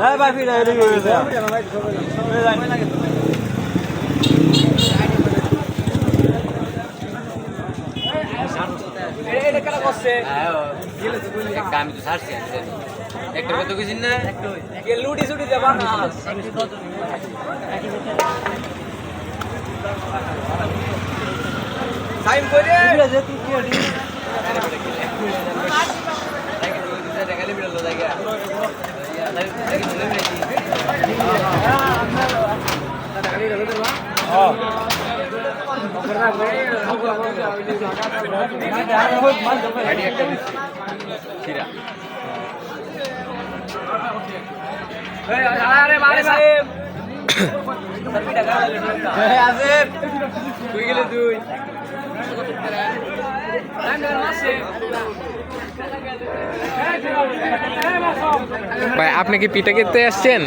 হ্যাঁ ভাই ফিরে হয়ে আমি তো ছাড়ছি একটা কত কিছু না লুটি সুটি দেবা না সাইন করে আরে ভাই সাহেব আসিফ তুই গেলে তুই ভাই আপনি কি পিঠা খেতে আসছেন?